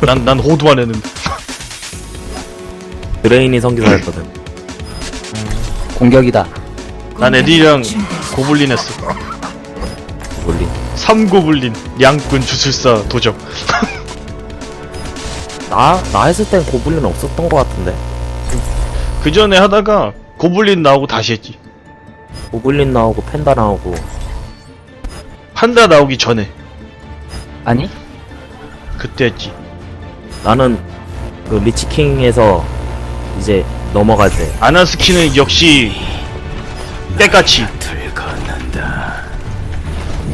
난, 난 호두만 했는데. 드레인이 성기사였거든. 공격이다. 난 애들이랑 고블린 했어. 몰리. 3고블린, 양꾼, 주술사, 도적. 나, 나 했을 땐 고블린 없었던 것 같은데. 그 전에 하다가 고블린 나오고 다시 했지. 고블린 나오고 펜다 나오고. 판다 나오기 전에. 아니? 그때 했지. 나는 그 리치킹에서 이제 넘어갈 때. 아나스키는 역시 깨같이.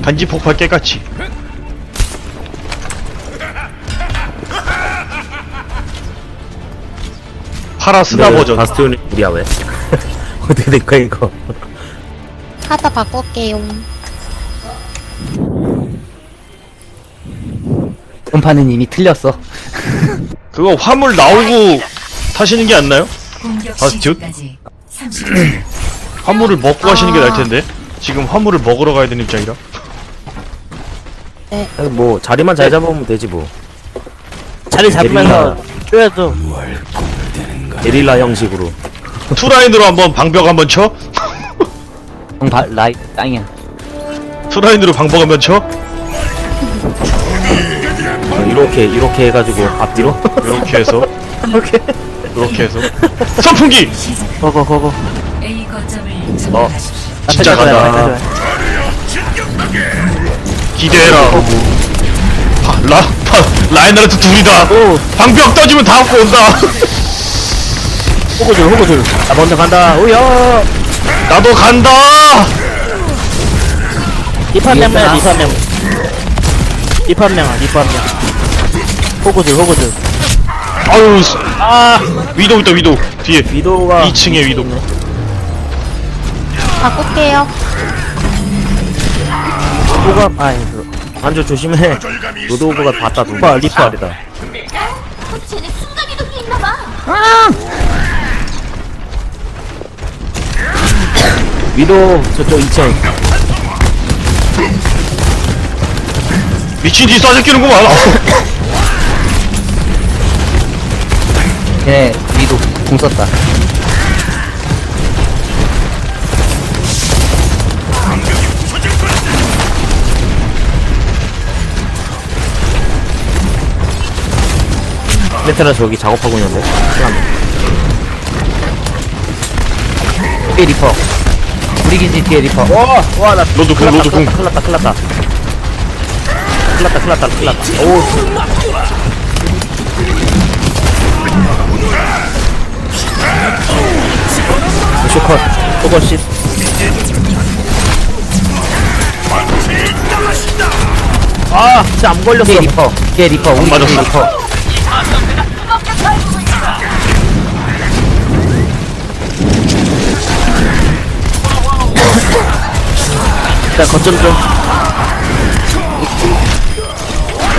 반지 폭발 깨같이. 파라 스나 근데 왜 버전. 바스티온이 우리야 왜? 어떻게 된 거야 이거? 하다 바꿀게요. 음파는 이미 틀렸어. 그거 화물 나오고 타시는 게 안 나요? 공격? 시작까지 30초. 화물을 먹고 하시는 게 나을 텐데. 지금 화물을 먹으러 가야 되는 입장이라. 아니, 뭐 자리만 잘 잡으면 되지 뭐. 자리 잡으면서 쪼여줘. 게릴라 형식으로. 투라인으로 한번 방벽 한번 쳐? 바, 라이, 땅이야. 투라인으로 방벽 한번 쳐? 어, 이렇게 이렇게 해가지고 앞뒤로. 이렇게 해서. 이렇게 해서. 선풍기! 고고, 고고. A 거점을 어. 점령하십시오. 진짜 간다. 기대해라. 아, 라, 파, 라이너르트 둘이다. 방벽 떠지면 다 갖고 온다. 호구줄, 호구줄. 나 먼저 간다. 오야. 나도 간다. 리프 한 명만, 리프 한 명. 리프 한 명, 리프 한 명. 호구줄, 호구줄. 아유, 스- 위도 있다, 위도. 뒤에. 위도가 2층에 위도. 바꿀게요. 위도가 아이 그 안주 조심해. 로드오버가 봤다 두 번. 리퍼 아니다. 위도 저쪽 2층. 미친 뒤 쏴제끼는구만. 걔, 위도, 공 썼다. 메테라 저기 작업하고 있는데. 뒤에 리퍼. 우리 기지 뒤에 리퍼. 와, 와, 나 로드 궁, 로드 궁. 났다, 큰일 났다, 큰일 났다. 큰일 났다, 큰일 났다, 큰일 났다. 오, 오버십. 아, 진짜 안 걸렸어. 뒤에 리퍼. 뒤에 리퍼. 우리 기지 맞았어. 리퍼. 일단 거점 좀.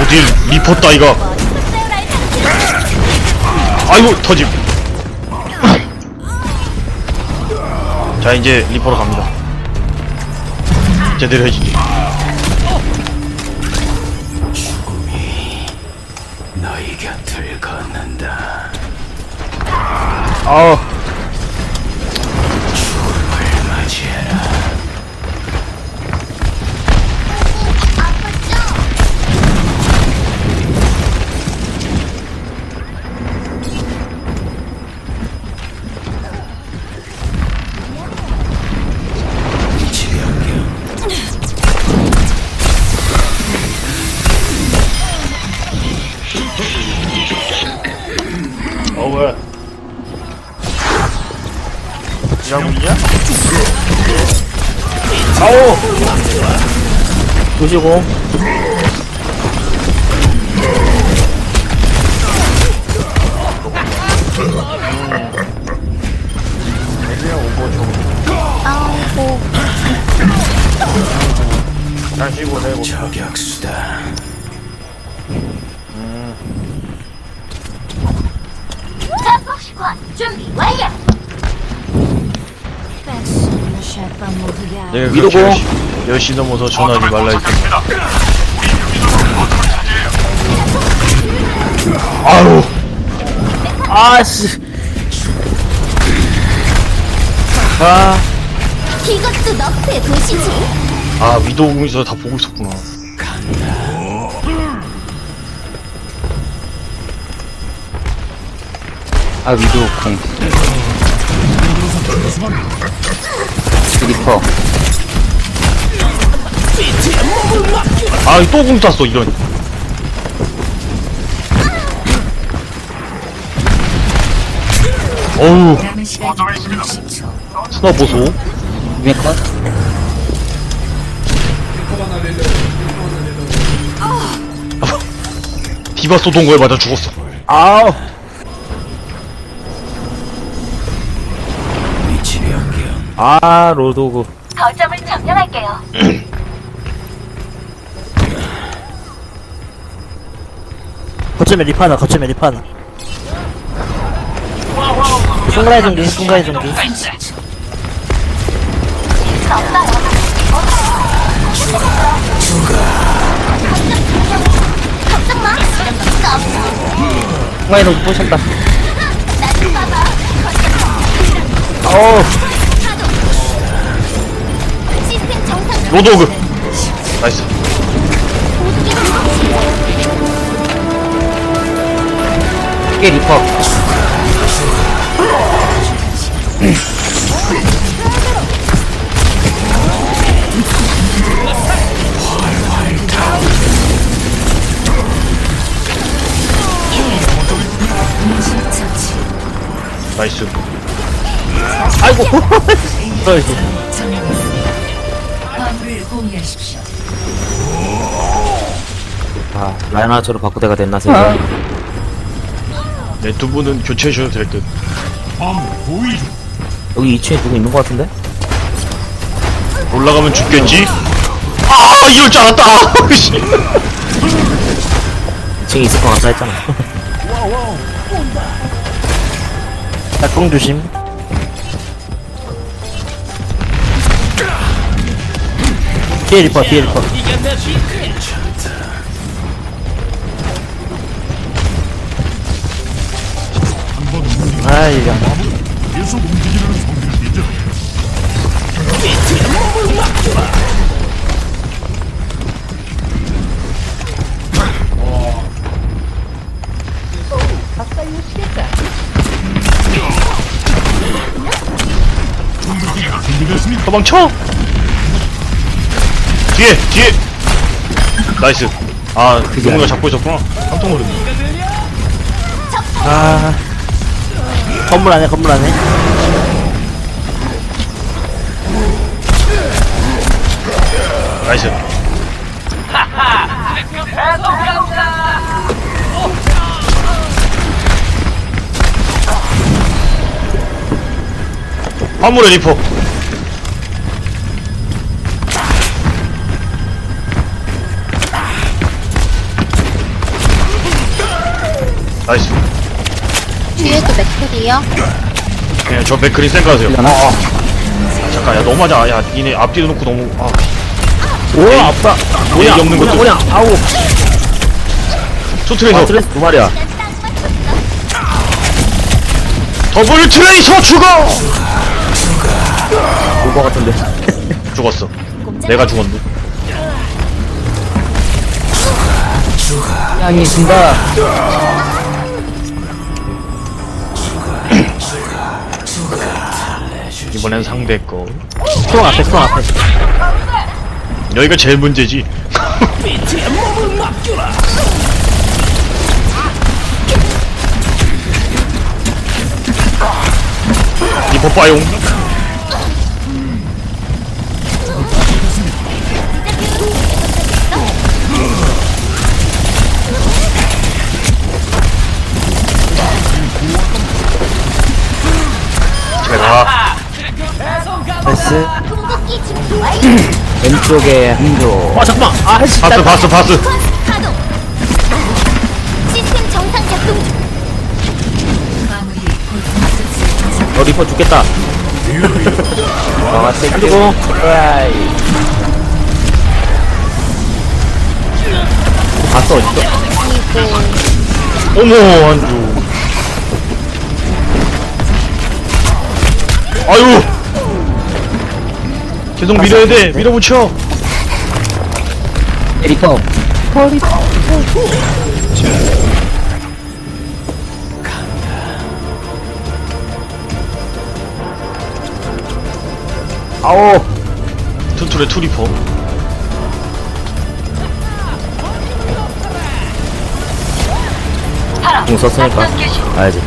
어딜 리포 따위가. 아이고, 터짐. 자, 이제 리포로 갑니다. 제대로 해주지. 아우. 어, 왜? 일하고 있냐? 아오! 조시고. 아이고. 내고. 내가 위로고. 그렇게 10시, 10시 넘어서 전화하지 말라 했더니 아유. 아씨. 아. 이것도 너프의 도시지. 아 위도우에서 다 보고 있었구나 아 위도 공. 리퍼. 아또궁 쐈어 이런. 어우. 남은 시간 60초. 스나 보소? 위에 컷. 디바 쏘던 거에 맞아 죽었어. 아우 아 로도구. 거점을 점령할게요. 거점에 리파나 거점에 리파나. 순간의 전기 순간의 전기. 걱정 마. 순간의 전기 부셨다. 어우 로도그. 나이스. 이게 리퍼. 나이스. 아이고. 떨어지 아 라이나처로 바꾸대가 됐나 생각? 네 두 분은 교체해 주셔도 될 듯. 여기 2층에 누구 있는 것 같은데? 올라가면 죽겠지? 아 이럴 줄 알았다. 씨. 2층에 있을 것 같다 했잖아. 낙공 조심. 뒤에 리퍼 뒤에 리퍼 아 이거 도망쳐? 뒤에 뒤에. 나이스. 아 용우가 잡고 있었구나. 깜짝 놀랐네. 아 건물 안에 건물 안에. 나이스. 화물에 리퍼 나이스 뒤에도 맥클이요. 그냥 저 맥크린 생각하세요. 아, 아. 잠깐 야 너무하자 야 니네 앞뒤로 놓고 너무 아. 오 아빠 뭐야? 없는 것도. 뭐냐 아우. 초트레이서. 아 트레스 두 마리야. 더블 트레이서 죽어! 올것 같은데. 죽었어. 내가 죽었네. 양이 준다 이번엔 상대 거. 총 앞에 총 앞에. 여기가 제일 문제지. 리퍼 빠용. 제가 비 완료. 왼쪽에 한조. 아 잠깐만. 아 있다. 바스 바스 바스 가동. 시스템 정상 작동 중. 화물이 곧 목적지에 어 리퍼 죽겠다 아 땡큐 으아이. 봤어 어딨어? 어머 한주. 아유 계속 밀어야 돼 밀어붙여 리퍼 아오 투툴의 투리퍼 공 썼으니까 알지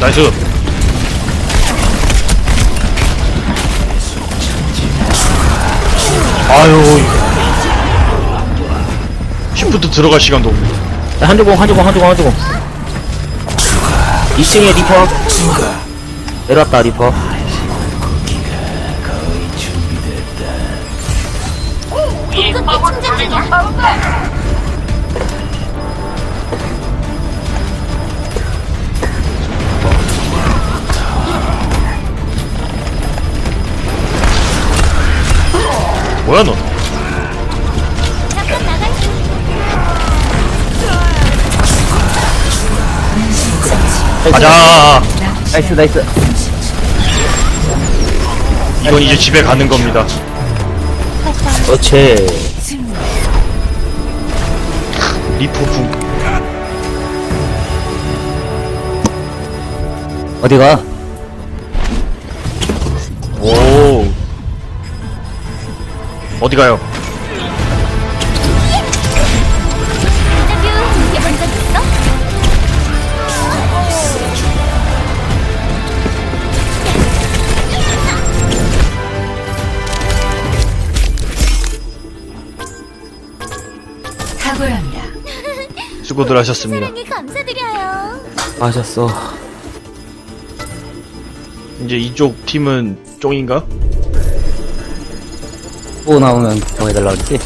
나이스 아유 시프트 들어갈 시간도 없네. 야, 한조공 한조공 한조공 한조공. 2층에 리퍼. 내려왔다 리퍼. 궁극기 충전 중이야. 뭐야 넌? 가자. 나이스 나이스. 이건 이제 집에 가는 겁니다. 그렇지 승리. 리포 궁 어디가 어디 가요? 수고들 하셨습니다 감사드려요. 마셨어 이제 이쪽 팀은 쫑인가? 또 나오면 더 해달라 그랬지